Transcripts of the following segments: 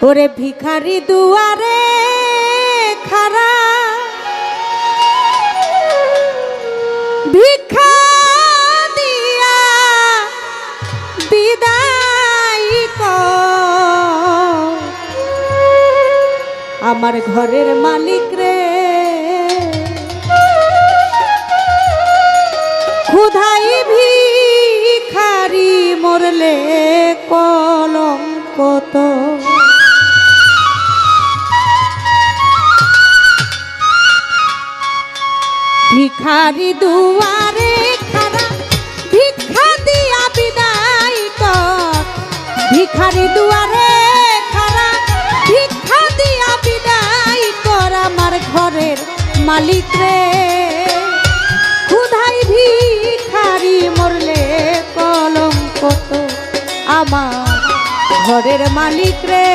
ওরে ভিখারি দুয়ারে খারা দিয়া। আমার ঘরের মালিক রে ক্ষুধাই ভিখারি মরলে কলঙ্ক তো ভিখারি দুয়ারে খারা ভিক্ষা দিয়া বিদায় কর। ভিখারি দুয়ারে খারা ভিক্ষা দিয়া বিদায় কর আমার ঘরের মালিক রে। ক্ষুধাই ভিখারি মরলে কলম তো আমার ঘরের মালিক রে।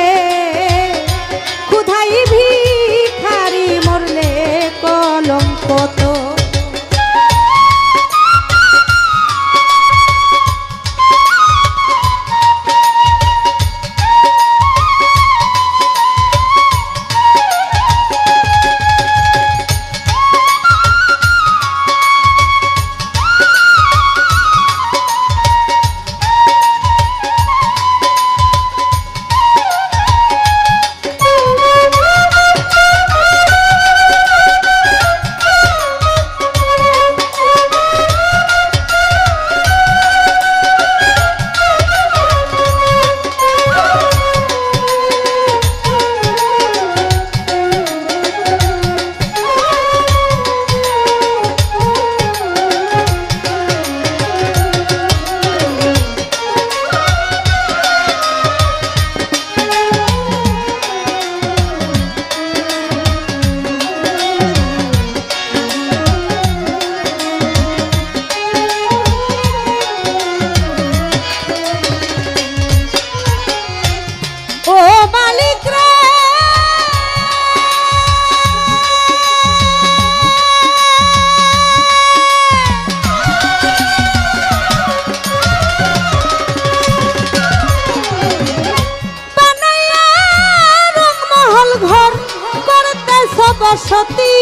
বসতি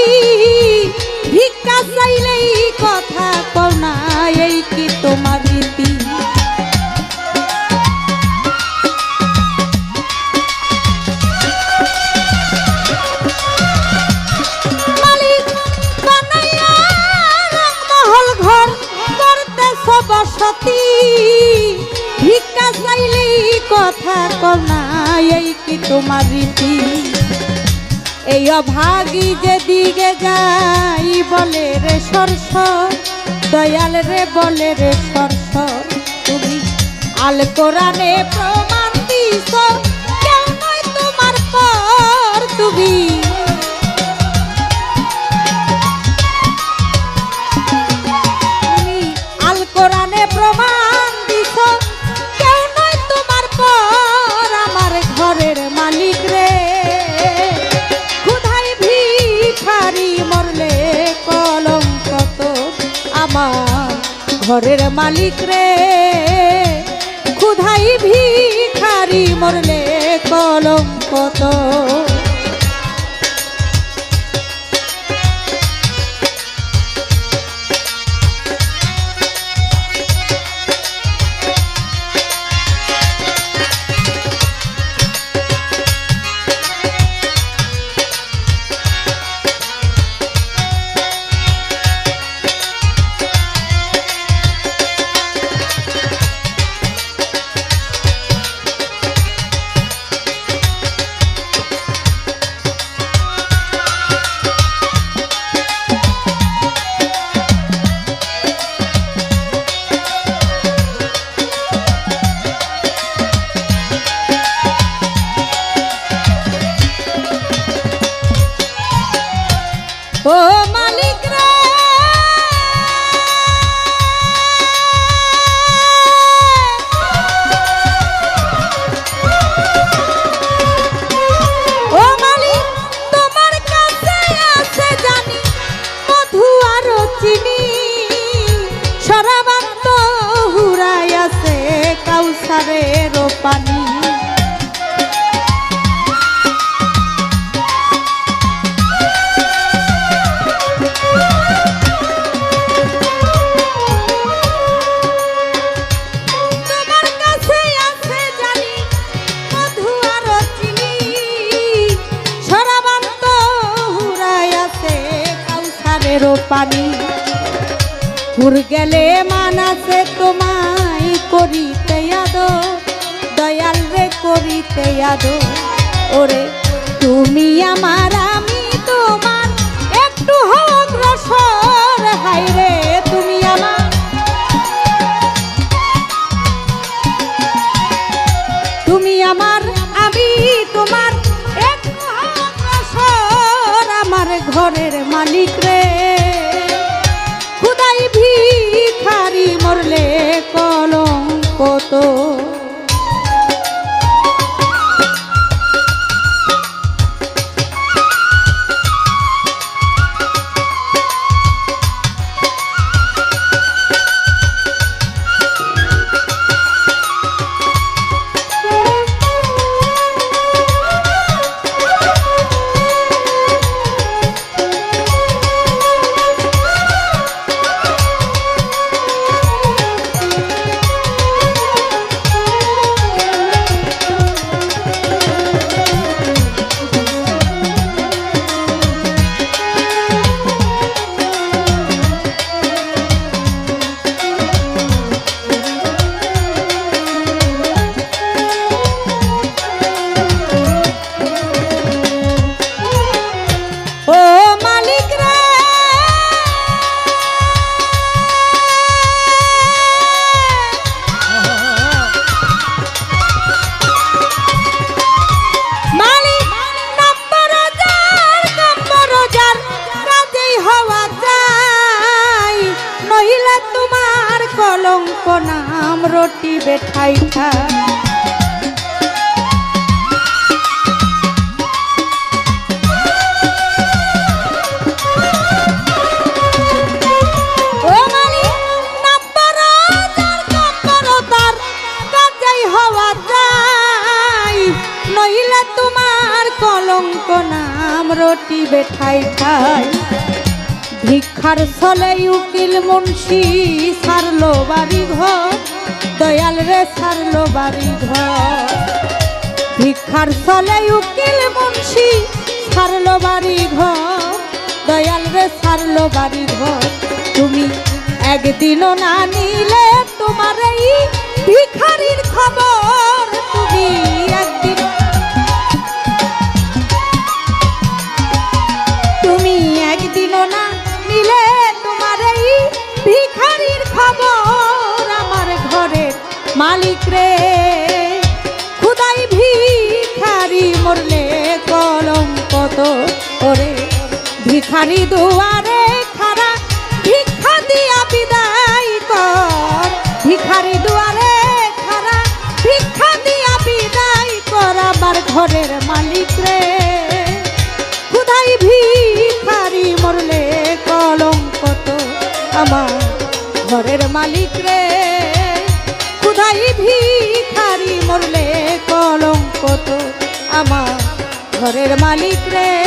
ভিক্ষা চাইলেই কথা কও না এই কি তোমার কথা কনা এই কি তোমার রীতি? এই অভাগী যেদিকে যাই, বলে রে সরস দয়াল রে বলে রে সরস তুমি আল কোরআনে প্রমাণ দিছ কেন তোমার পর। তুমি ঘরের মালিক রে। ক্ষুধাই ভিখারি মরলে কলম তো হুর গেলে মানাসে তোমায় করিতে আদো দয়াল রে করিতে আদো ওরে তুমি আমার, আমি তোমার, একটু হোক রসর হাই রে যায়। নইলে তোমার কলঙ্ক নাম রটি বেঠাই খাই ভিক্ষার ছলে উকিল মুন্সি, সারলো বাড়ি ঘর, দয়াল রে সারলো বাড়ি ঘর। ভিক্ষার ছলে উকিল মুন্সি, সারলো বাড়ি ঘর, দয়াল রে সারলো বাড়ি ঘর। তুমি একদিনও না নিলে তোমার এই ভিখারির খবর, তুমি ঘরের মালিক রে। খুদাই ভিখারি মরলে কলঙ্ক তো ওরে। ভিখারি দুয়ারে খারা ভিক্ষা দিয়া বিদায় কর। ভিখারি দুয়ারে খারা ভিক্ষা দিয়া বিদায় কর আমার ঘরের মালিক রে। খুদাই ভিখারি মরলে কলঙ্ক তো আমার ঘরের মালিক রে। ভিখারি মরলে কলঙ্ক তো আমার ঘরের মালিক রে।